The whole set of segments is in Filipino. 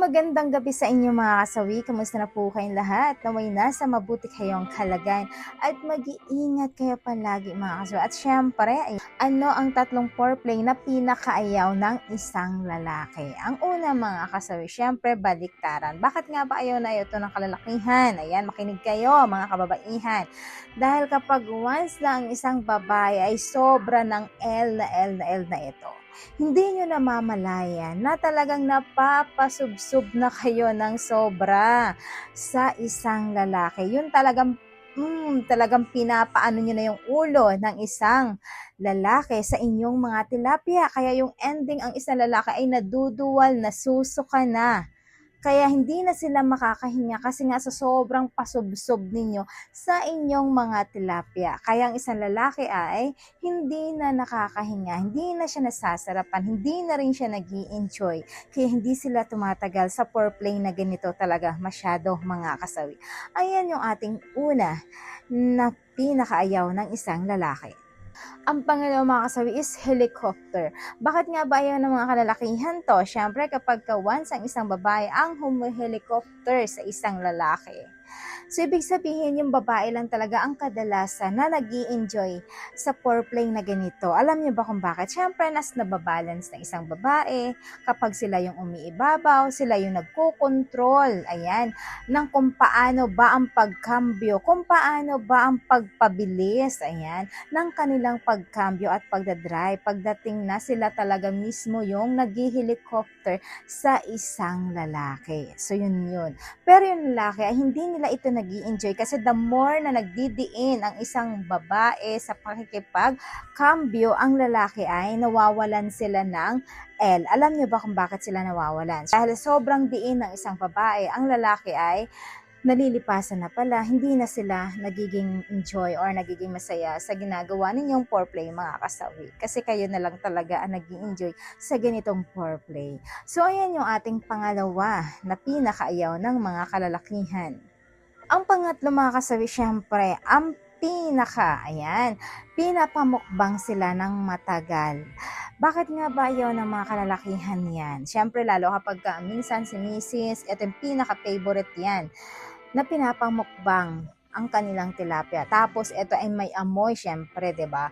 magandang gabi sa inyo mga kasawi. Kamusta na po kayong lahat? Naway nasa mabuti kayong kalagayan at mag-iingat kayo palagi mga kasawi. At syempre, ay, ano ang tatlong foreplay na pinakaayaw ng isang lalaki? Ang una mga kasawi, syempre baliktaran. Bakit nga ba ayaw na ito ng kalalakihan? Ayan, makinig kayo mga kababaihan. Dahil kapag once na ang isang babae ay sobra ng L na L na L na ito, hindi nyo namamalayan na talagang napapasubsob na kayo ng sobra sa isang lalaki. Yun talagang mm, talagang pinapaano nyo na yung ulo ng isang lalaki sa inyong mga tilapia. Kaya yung ending ang isang lalaki ay naduduwal, nasusuka na. Kaya hindi na sila makakahinga kasi nga sa sobrang pasubsob ninyo sa inyong mga tilapia. Kaya ang isang lalaki ay hindi na nakakahinga, hindi na siya nasasarapan, hindi na rin siya nag enjoy Kaya hindi sila tumatagal sa foreplay na ganito talaga masyado mga kasawi. Ayan yung ating una na pinakaayaw ng isang lalaki. Ang pangalawa mga kasawi is helicopter. Bakit nga ba ayaw ng mga kalalakihan to? Siyempre kapag ka once ang isang babae ang humihelicopter sa isang lalaki. So, ibig sabihin, yung babae lang talaga ang kadalasan na nag enjoy sa foreplay na ganito. Alam niyo ba kung bakit? Siyempre, nas nababalance ng isang babae kapag sila yung umiibabaw, sila yung nagko-control, ayan, ng kung paano ba ang pagkambyo, kung paano ba ang pagpabilis, ayan, ng kanilang pagkambyo at pagdadrive. Pagdating na sila talaga mismo yung nag-helicopter sa isang lalaki. So, yun yun. Pero yung lalaki ay hindi nila ito nag enjoy kasi the more na nagdidiin ang isang babae sa pakikipag-cambio, ang lalaki ay nawawalan sila ng L. Alam niyo ba kung bakit sila nawawalan? Dahil sobrang diin ng isang babae, ang lalaki ay nalilipasan na pala, hindi na sila nagiging enjoy or nagiging masaya sa ginagawa ninyong foreplay mga kasawi. Kasi kayo na lang talaga ang nag enjoy sa ganitong foreplay. So, ayan yung ating pangalawa na pinakaayaw ng mga kalalakihan. Ang pangatlo mga kasawi, syempre, ang pinaka, ayan, pinapamukbang sila ng matagal. Bakit nga ba ayaw ng mga kalalakihan yan? Syempre, lalo kapag ka, minsan si Mrs., ito yung pinaka-favorite yan, na pinapamukbang ang kanilang tilapia. Tapos, ito ay may amoy, syempre, ba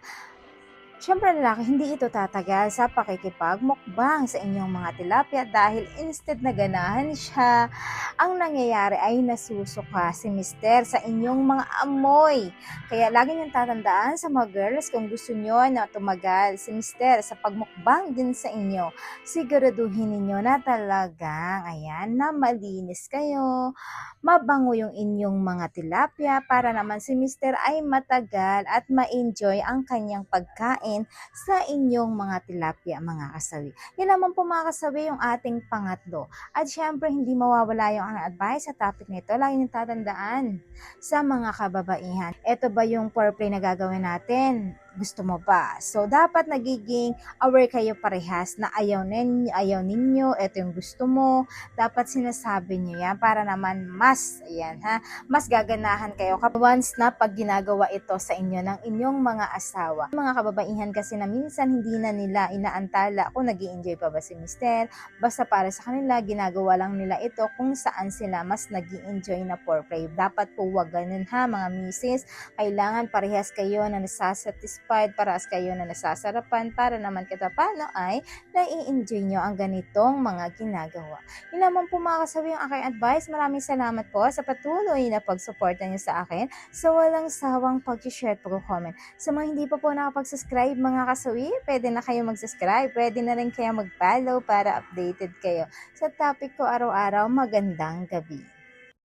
Siyempre lalaki, hindi ito tatagal sa pakikipagmukbang sa inyong mga tilapia dahil instead na ganahan siya, ang nangyayari ay nasusuka si mister sa inyong mga amoy. Kaya lagi niyong tatandaan sa mga girls kung gusto niyo na tumagal si mister sa pagmukbang din sa inyo, siguraduhin niyo na talagang, ayan, na malinis kayo, mabango yung inyong mga tilapia para naman si mister ay matagal at ma-enjoy ang kanyang pagkain pagkain sa inyong mga tilapia, mga kasawi. Yan naman po mga kasawi yung ating pangatlo. At syempre, hindi mawawala yung ang advice sa topic nito. Lagi niyong tatandaan sa mga kababaihan. Ito ba yung foreplay na gagawin natin? Gusto mo ba? So, dapat nagiging aware kayo parehas na ayaw ninyo, ayaw ninyo, ito yung gusto mo. Dapat sinasabi niyo yan para naman mas, ayan ha, mas gaganahan kayo once na pag ginagawa ito sa inyo ng inyong mga asawa. Mga kababaihan kasi na minsan hindi na nila inaantala kung nag enjoy pa ba si mister. Basta para sa kanila, ginagawa lang nila ito kung saan sila mas nag enjoy na foreplay. Dapat po wag ganun ha mga misis. Kailangan parehas kayo na nasasatisfy satisfied, paras kayo na nasasarapan para naman kita paano ay nai-enjoy nyo ang ganitong mga ginagawa. Yun naman po mga kasabi yung aking advice. Maraming salamat po sa patuloy na pagsuporta nyo sa akin sa walang sawang pag-share at pag-comment. Sa mga hindi pa po nakapag-subscribe mga kasawi, pwede na kayo mag-subscribe. Pwede na rin kayo mag-follow para updated kayo sa topic ko araw-araw. Magandang gabi.